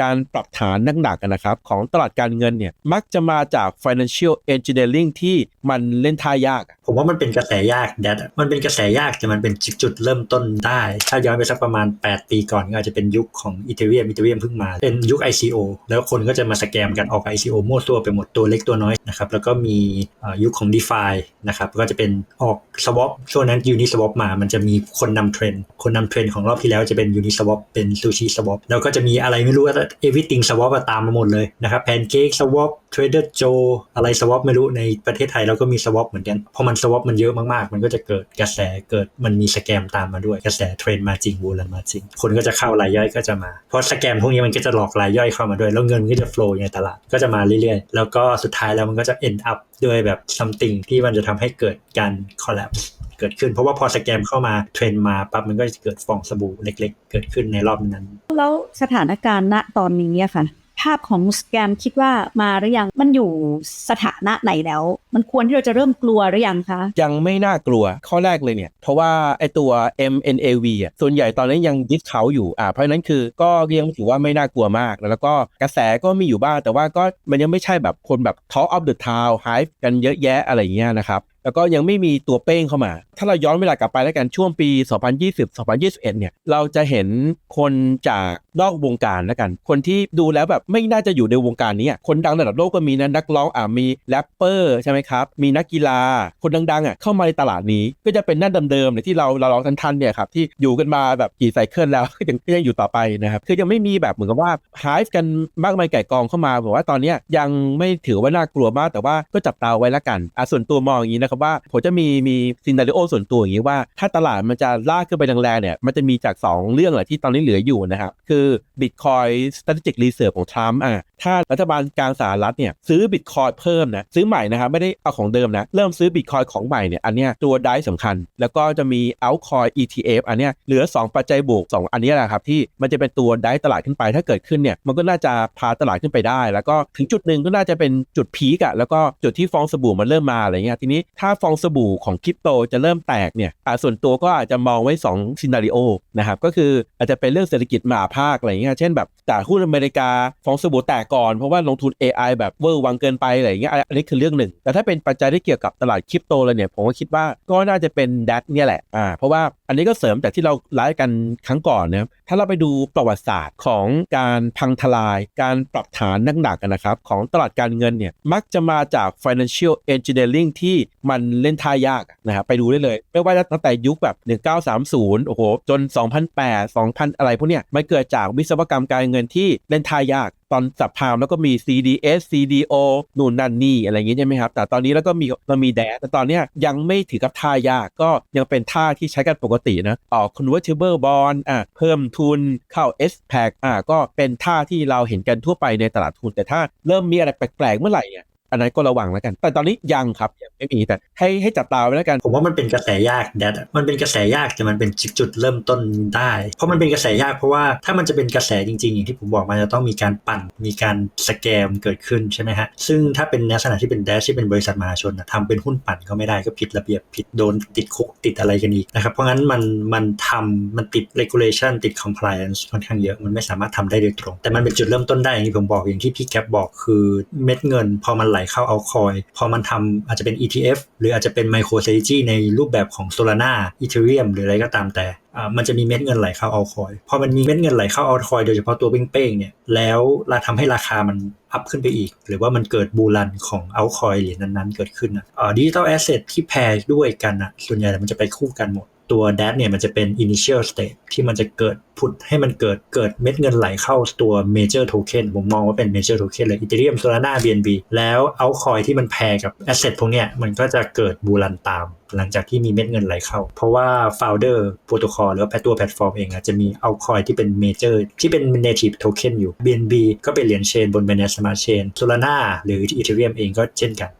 การปรับฐานหนักๆกันนะครับ ของตลาดการเงินเนี่ยมักจะมาจาก financial engineering ที่มันเล่นท่ายาก ผมว่ามันเป็นกระแสยากแดดมันเป็นกระแสยากแต่มันเป็นจุดเริ่มต้นได้ ถ้าย้อนไปสักประมาณ 8 ปีก่อนก็อาจจะเป็นยุคของอีเทเรียมอีเทเรียมเพิ่งมา เป็นยุค ICO แล้วคนก็จะมาสแกมกันออก ICO มั่วตัวไปหมดตัวเล็กตัวน้อยนะครับแล้วก็มียุคของ d e f i นะครับก็จะเป็นออก swap ช่วงนั้น uni swap มา มันจะมีคนนำเทรนด์คนนำเทรนด์ของรอบที่แล้วจะเป็น uni swap เป็น sushi swap แล้วก็จะมีอะไรไม่รู้ว่า everything swap อะตามมาหมดเลยนะครับ pancake swap trader joe อะไร swap ไม่รู้ในประเทศไทยเราก็มี swap เหมือนกันพอมัน swap มันเยอะมากๆ มันก็จะเกิดกระแสเกิดมันมีสแกมตามมาด้วยกระแสเทรนมาจริงบูรันมาจริง คนก็จะเข้ารายย่อยก็จะมา เพราะสแกมพวกนี้มันก็จะหลอกรายย่อยเข้ามาด้วย แล้วเงินก็จะ flow ในตลาดก็จะมาเรื่อยๆ แล้วก็สุดท้ายแล้วมันก็จะ end up ด้วยแบบ something ที่มันจะทำให้เกิดการ collapse เกิดขึ้น เพราะว่าพอสแกมเข้ามาเทรนมาปั๊บมันก็จะเกิดฟองสบู่เล็ก ๆ เกิดขึ้นในรอบนั้น แล้วสถานการณ์ณตอนนี้ค่ะภาพของสแกมคิดว่ามาหรือยังมันอยู่สถานะไหนแล้ว มันควรที่เราจะเริ่มกลัวหรือยังคะ ยังไม่น่ากลัวข้อแรกเลยเนี่ย เพราะว่าไอตัว MNAV อะส่วนใหญ่ตอนนี้ยังดิสเขาอยู่อ่าเพราะนั้นคือก็ยังถือว่าไม่น่ากลัวมาก แล้วก็กระแสก็มีอยู่บ้างแต่ว่าก็มันยังไม่ใช่แบบคนแบบ Talk of the Town Hype กันเยอะแยะอะไรอย่างเงี้ยนะครับแล้วก็ยังไม่มีตัวเป้งเข้ามา ถ้าเราย้อนเวลากลับไปแล้วกันช่วงปี 2020-2021 เนี่ยเราจะเห็นคนจากนอกวงการแล้วกัน คนที่ดูแล้วแบบไม่น่าจะอยู่ในวงการนี้คนดังระดับโลกก็มีนะนักร้องอะมีแรปเปอร์ใช่ไหมครับ มีนักกีฬาคนดังๆอะเข้ามาในตลาดนี้ก็จะเป็นหน้าเดิมๆเนี่ยที่เราเราลองทันๆเนี่ยครับที่อยู่กันมาแบบกี่ไซเคิลแล้วก็ยังก็ยังอยู่ต่อไปนะครับคือยังไม่มีแบบเหมือนกับว่าหายกันมากมายไก่กองเข้ามาบอกว่าตอนเนี้ยยังไม่ถือว่าน่ากลัวมากแต่ว่าก็จับตาไว้ละกันอะส่วนตัวมองอย่างนี้นะครับว่าผมจะมีมีซีนดารีโอส่วนตัวอย่างนี้ว่า ถ้าตลาดมันจะลากขึ้นไปแรงๆเนี่ยมันจะมีจาก 2 เรื่องแหละที่ตอนนี้เหลืออยู่นะครับคือ Bitcoin Strategic Reserve ของทรัมป์อะถ้ารัฐบาลกลางสหรัฐเนี่ยซื้อ Bitcoin เพิ่มนะซื้อใหม่นะครับไม่ได้เอาของเดิมนะ เริ่มซื้อ Bitcoin ของใหม่เนี่ยอันเนี้ยตัวได้สำคัญ แล้วก็จะมี Altcoin ETF อันเนี้ยเหลือ 2 ปัจจัยบวก 2 อันนี้แหละครับที่มันจะเป็นตัวได้ตลาดขึ้นไปถ้าเกิดขึ้นเนี่ยมันก็น่าจะพาตลาดขึ้นไปได้ แล้วก็ถึงจุดหนึ่งก็น่าจะเป็นจุดพีกอะแล้วก็จุดที่ฟองสบู่มันเริ่มมาอะไรเงี้ยทีนี้ถ้าฟองสบู่ของคริปโตจะเริ่มแตกเนี่ยอ่าส่วนตัวก็อาจจะมองไว้2ซีนารีโอนะครับก็คืออาจจะเป็นเรื่องเศรษฐกิจมหาภาคอะไรเงี้ยเช่นแบบจากหุ้นอเมริกาฟองสบู่แตกก่อนเพราะว่าลงทุน AI แบบเวอร์วังเกินไปอะไรเงี้ยอันนี้คือเรื่องหนึ่งแต่ถ้าเป็นปัจจัยที่เกี่ยวกับตลาดคริปโตเลยเนี่ย ผมก็คิดว่าก็น่าจะเป็นดัตเนี่ยแหละอ่าเพราะว่าอันนี้ก็เสริมจากที่เราไลฟ์กันครั้งก่อนนะถ้าเราไปดูประวัติศาสตร์ของการพังทลาย การปรับฐานหนักๆกันนะครับ ของตลาดการเงินเนี่ยมักจะมาจาก financial engineering ที่มันเล่นท่ายากนะครับไปดูได้เลย ไม่ว่าจะตั้งแต่ยุคแบบ 1930 โอ้โห จน 2008 2000 อะไรพวกเนี้ยมันเกิดจากวิศวกรรมการเงินที่เล่นท่ายาก ตอนสับพามแล้วก็มี CDS CDO นู่นนั่นนี่อะไรอย่างงี้ใช่ไหมครับ แต่ตอนนี้แล้วก็มีมันมีแดดแต่ตอนเนี้ยยังไม่ถือกับท่ายากก็ยังเป็นท่าที่ใช้กันปกตินะออก convertible bond อะเพิ่มทุนเข้า S pack อะก็เป็นท่าที่เราเห็นกันทั่วไปในตลาดทุน แต่ถ้าเริ่มมีอะไรแปลกๆเมื่อไหร่เนี่ย อันนั้นก็ระวังแล้วกัน แต่ตอนนี้ยังครับยังไม่มีแต่ให้ให้จับตาไว้แล้วกัน ผมว่ามันเป็นกระแสยากแดดมันเป็นกระแสยากแต่มันเป็นจุดเริ่มต้นได้ เพราะมันเป็นกระแสยากเพราะว่าถ้ามันจะเป็นกระแสจริงๆ อย่างที่ผมบอกมันจะต้องมีการปั่นมีการสแกมเกิดขึ้นใช่ไหมฮะซึ่งถ้าเป็นลักษณะที่เป็นแดชที่เป็นบริษัทมหาชนนะทำเป็นหุ้นปั่นก็ไม่ได้ก็ผิดระเบียบผิดโดนติดคุกติดอะไรกันอีกนะครับเพราะงั้นมันมันทำมันติด regulation ติด compliance ค่อนข้างเยอะมันไม่สามารถทำได้โดยตรง แต่มันเป็นจุดเริ่มต้นได้อย่างที่ผมบอกอย่างที่พี่แคปบอกคือเม็ดเงินพอมันไหลเข้าเอาคอยพอมันทำอาจจะเป็น ETF หรืออาจจะเป็น MicroStrategy ในรูปแบบของ Solana Ethereum หรืออะไรก็ตามแต่อ่ามันจะมีเม็ดเงินไหลเข้าเอาคอยพอมันมีเม็ดเงินไหลเข้าเอาคอยโดยเฉพาะตัวเป้งๆเนี่ยแล้วเราทำให้ราคามันอัพขึ้นไปอีก หรือว่ามันเกิดบูรันของเอาคอยเหรียญนั้นๆ เกิดขึ้นนะอ่าดิจิทัลแอสเซทที่แพร์ด้วยกันนะส่วนใหญ่มันจะไปคู่กันหมด ตัว DAT เนี่ยมันจะเป็น initial state ที่มันจะเกิดผุดให้มันเกิดเกิดเม็ดเงินไหลเข้าตัว major token ผมมองว่าเป็น major token เลย Ethereum Solana BNB แล้วเอาคอยที่มันแพร์กับ asset พวกเนี้ยมันก็จะเกิดบูรันตาม หลังจากที่มีเม็ดเงินไหลเข้า เพราะว่า founder protocol หรือว่าตัวแพลตฟอร์มเองอะจะมีเอาคอยที่เป็น major ที่เป็น native token อยู่ BNB ก็เป็นเหรียญเชนบน Binance Smart Chain Solana หรือ Ethereum เองก็เช่นกัน